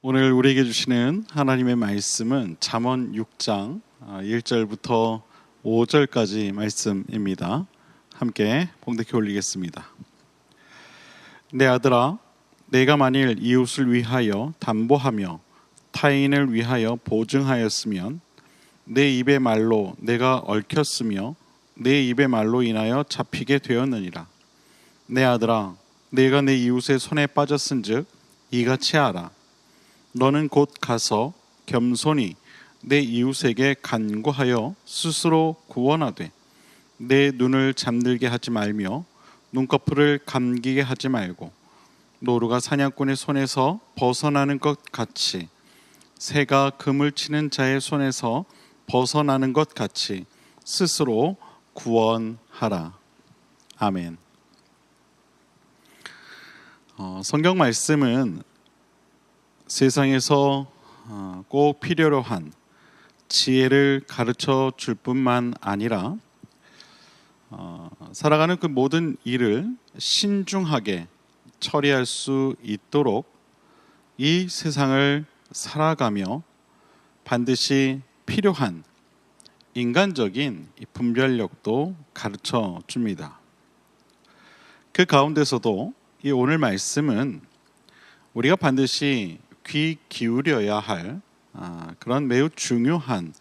오늘 우리에게 주시는 하나님의 말씀은 잠언 6장 1절부터 5절까지 말씀입니다. 함께 봉독해 올리겠습니다. 내 아들아 내가 만일 이웃을 위하여 담보하며 타인을 위하여 보증하였으면 내 입의 말로 내가 얽혔으며 내 입의 말로 인하여 잡히게 되었느니라. 내 아들아 내가 내 이웃의 손에 빠졌은즉 이같이 하라. 너는 곧 가서 겸손히 내 이웃에게 간구하여 스스로 구원하되 내 눈을 잠들게 하지 말며 눈꺼풀을 감기게 하지 말고 노루가 사냥꾼의 손에서 벗어나는 것 같이 새가 금을 치는 자의 손에서 벗어나는 것 같이 스스로 구원하라. 아멘. 어, 성경 말씀은 세상에서 어, 꼭 필요로 한 지혜를 가르쳐 줄 뿐만 아니라 어, 살아가는 그 모든 일을 신중하게 처리할 수 있도록 이 세상을 살아가며 반드시 필요한 인간적인 분별력도 가르쳐 줍니다. 그 가운데서도 이 오늘 말씀은 우리가 반드시 귀 기울여야 할 아, 그런 매우 중요한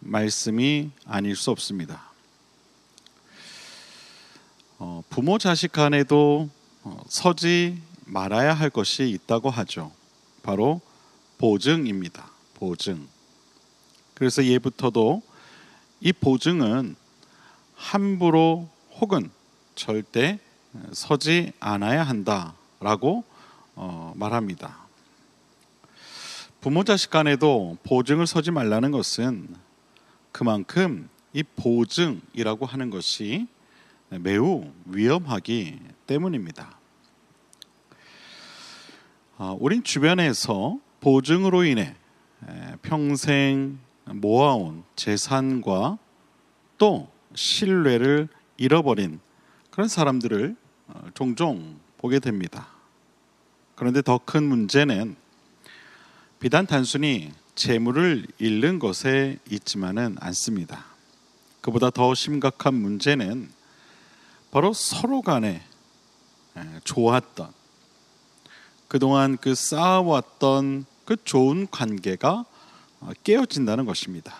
말씀이 아닐 수 없습니다. 어, 부모 자식 간에도 어, 서지 말아야 할 것이 있다고 하죠. 바로 보증입니다. 보증. 그래서 예부터도 이 보증은 함부로 혹은 절대 서지 않아야 한다라고 어, 말합니다. 부모 자식 간에도 보증을 서지 말라는 것은 그만큼 이 보증이라고 하는 것이 매우 위험하기 때문입니다. 아, 우린 주변에서 보증으로 인해 평생 모아온 재산과 또 신뢰를 잃어버린 그런 사람들을 어, 종종 보게 됩니다. 그런데 더 큰 문제는 비단 단순히 재물을 잃는 것에 있지만은 않습니다. 그보다 더 심각한 문제는 바로 서로 간에 좋았던 그동안 그 쌓아왔던 그 좋은 관계가 어, 깨어진다는 것입니다.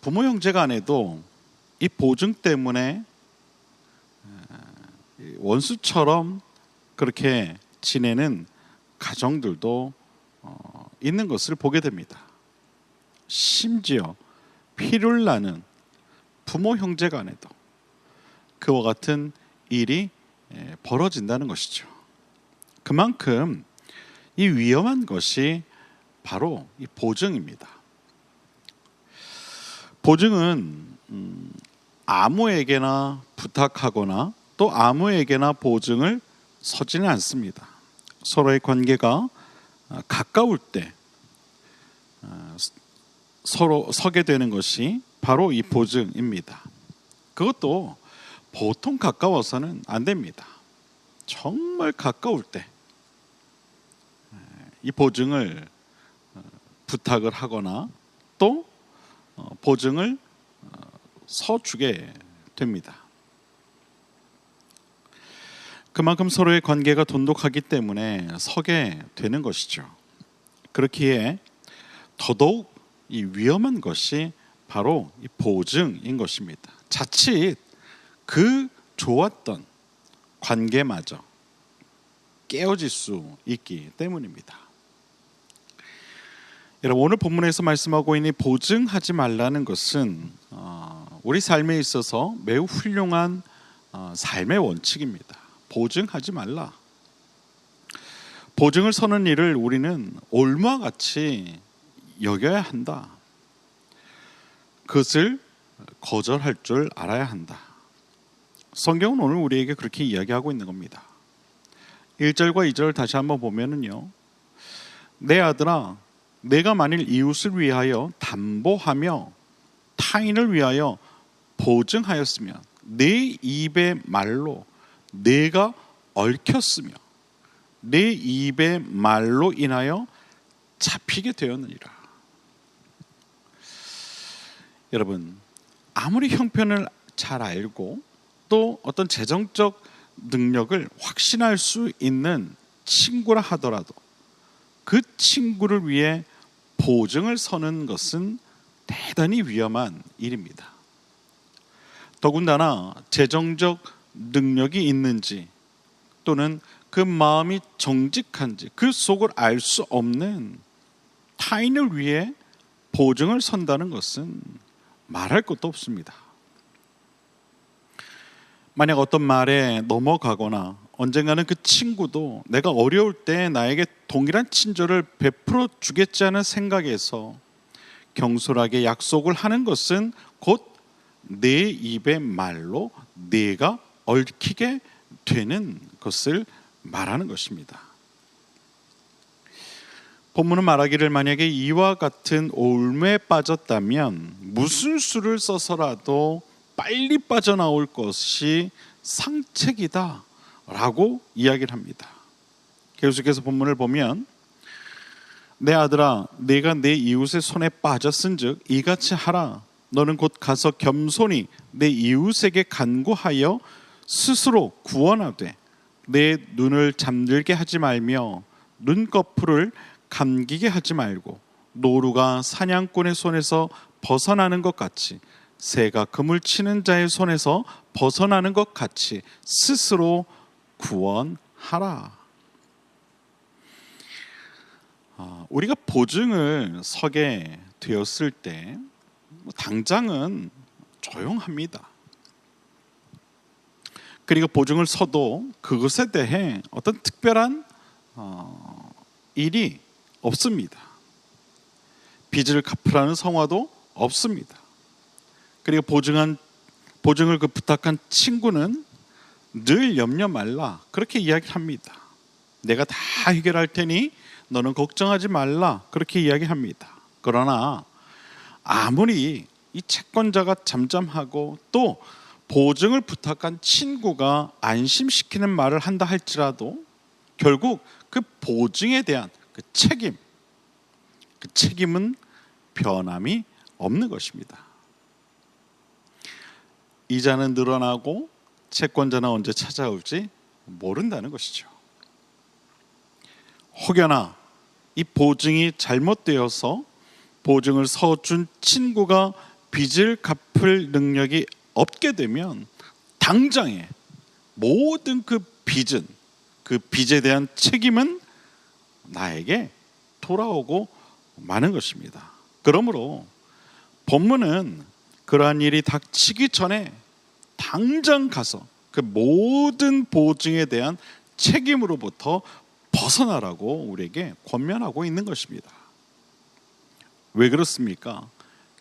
부모 형제 간에도 이 보증 때문에 원수처럼 그렇게 지내는 가정들도 어, 있는 것을 보게 됩니다. 심지어 피를 나는 부모 형제 간에도 그와 같은 일이 예, 벌어진다는 것이죠. 그만큼 이 위험한 것이 바로 이 보증입니다. 보증은 음, 아무에게나 부탁하거나 또 아무에게나 보증을 서지는 않습니다. 서로의 관계가 어, 가까울 때 어, 서로 서게 되는 것이 바로 이 보증입니다. 그것도 보통 가까워서는 안 됩니다. 정말 가까울 때 이 보증을 어, 부탁을 하거나 또 보증을 서주게 됩니다. 그만큼 서로의 관계가 돈독하기 때문에 서게 되는 것이죠. 그렇기에 더더욱 이 위험한 것이 바로 이 보증인 것입니다. 자칫 그 좋았던 관계마저 깨어질 수 있기 때문입니다. 여러분 오늘 본문에서 말씀하고 있는 보증하지 말라는 것은 어, 우리 삶에 있어서 매우 훌륭한 어, 삶의 원칙입니다. 보증하지 말라. 보증을 서는 일을 우리는 올무와 같이 여겨야 한다. 그것을 거절할 줄 알아야 한다. 성경은 오늘 우리에게 그렇게 이야기하고 있는 겁니다. 1절과 2절을 다시 한번 보면은요. 내 아들아 내가 만일 이웃을 위하여 담보하며 타인을 위하여 보증하였으면 내 입의 말로 내가 얽혔으며 내 입의 말로 인하여 잡히게 되었느니라. 여러분 아무리 형편을 잘 알고 또 어떤 재정적 능력을 확신할 수 있는 친구라 하더라도 그 친구를 위해 보증을 서는 것은 대단히 위험한 일입니다. 더군다나 재정적 능력이 있는지 또는 그 마음이 정직한지 그 속을 알 수 없는 타인을 위해 보증을 선다는 것은 말할 것도 없습니다. 만약 어떤 말에 넘어가거나 언젠가는 그 친구도 내가 어려울 때 나에게 동일한 친절을 베풀어 주겠지 하는 생각에서 경솔하게 약속을 하는 것은 곧 내 입의 말로 내가 얽히게 되는 것을 말하는 것입니다. 본문은 말하기를 만약에 이와 같은 올매에 빠졌다면 무슨 수를 써서라도 빨리 빠져나올 것이 상책이다 라고 이야기를 합니다. 계속해서 본문을 보면 내 아들아 내가 내 이웃의 손에 빠졌은즉 이같이 하라 너는 곧 가서 겸손히 내 이웃에게 간구하여 스스로 구원하되 내 눈을 잠들게 하지 말며 눈꺼풀을 감기게 하지 말고 노루가 사냥꾼의 손에서 벗어나는 것 같이 새가 그물 치는 자의 손에서 벗어나는 것 같이 스스로 구원하라. 아, 우리가 보증을 서게 되었을 때뭐 당장은 조용합니다. 그리고 보증을 서도 그것에 대해 어떤 특별한 어, 일이 없습니다. 빚을 갚으라는 성화도 없습니다. 그리고 보증한 보증을 그 부탁한 친구는 늘 염려 말라 그렇게 이야기합니다. 내가 다 해결할 테니 너는 걱정하지 말라 그렇게 이야기합니다. 그러나 아무리 이 채권자가 잠잠하고 또 보증을 부탁한 친구가 안심시키는 말을 한다 할지라도 결국 그 보증에 대한 그 책임, 그 책임은 변함이 없는 것입니다. 이자는 늘어나고 채권자는 언제 찾아올지 모른다는 것이죠. 혹여나 이 보증이 잘못되어서 보증을 서준 친구가 빚을 갚을 능력이 없게 되면 당장에 모든 그 빚은 그 빚에 대한 책임은 나에게 돌아오고 마는 것입니다. 그러므로 본문은 그러한 일이 닥치기 전에 당장 가서 그 모든 보증에 대한 책임으로부터 벗어나라고 우리에게 권면하고 있는 것입니다. 왜 그렇습니까?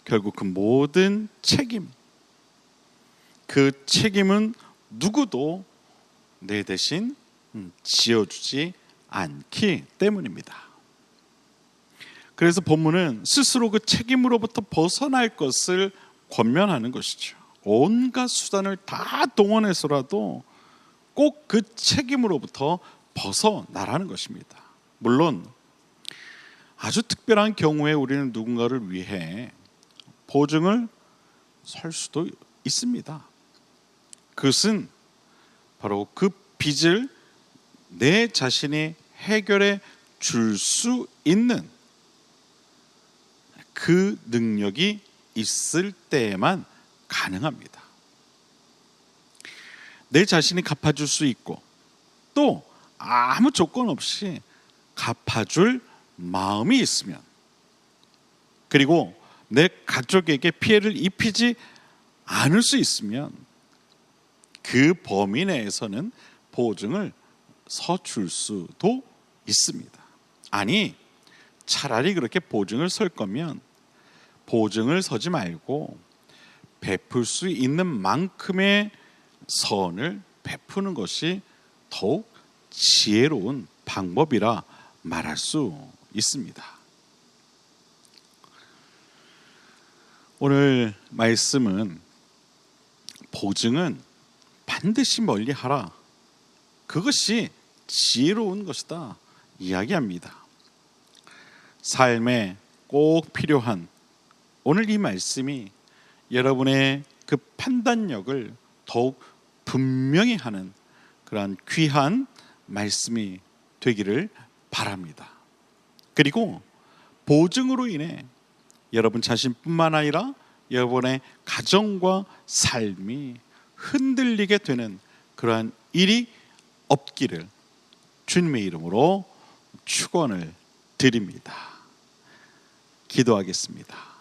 결국 그 모든 책임, 그 책임은 누구도 내 대신 음, 지어주지 않기 때문입니다. 그래서 본문은 스스로 그 책임으로부터 벗어날 것을 권면하는 것이죠. 온갖 수단을 다 동원해서라도 꼭 그 책임으로부터 벗어나라는 것입니다. 물론 아주 특별한 경우에 우리는 누군가를 위해 보증을 설 수도 있습니다. 그것은 바로 그 빚을 내 자신이 해결해 줄 수 있는 그 능력이 있을 때에만 가능합니다. 내 자신이 갚아줄 수 있고 또 아무 조건 없이 갚아줄 마음이 있으면 그리고 내 가족에게 피해를 입히지 않을 수 있으면 그 범위 내에서는 보증을 서줄 수도 있습니다. 아니 차라리 그렇게 보증을 설 거면 보증을 서지 말고 베풀 수 있는 만큼의 선을 베푸는 것이 더욱 지혜로운 방법이라 말할 수 있습니다. 오늘 말씀은 보증은 반드시 멀리 하라. 그것이 지혜로운 것이다 이야기합니다. 삶에 꼭 필요한 오늘 이 말씀이 여러분의 그 판단력을 더욱 분명히 하는 그러한 귀한 말씀이 되기를 바랍니다. 그리고 보증으로 인해 여러분 자신뿐만 아니라 여러분의 가정과 삶이 흔들리게 되는 그러한 일이 없기를 주님의 이름으로 축원을 드립니다. 기도하겠습니다.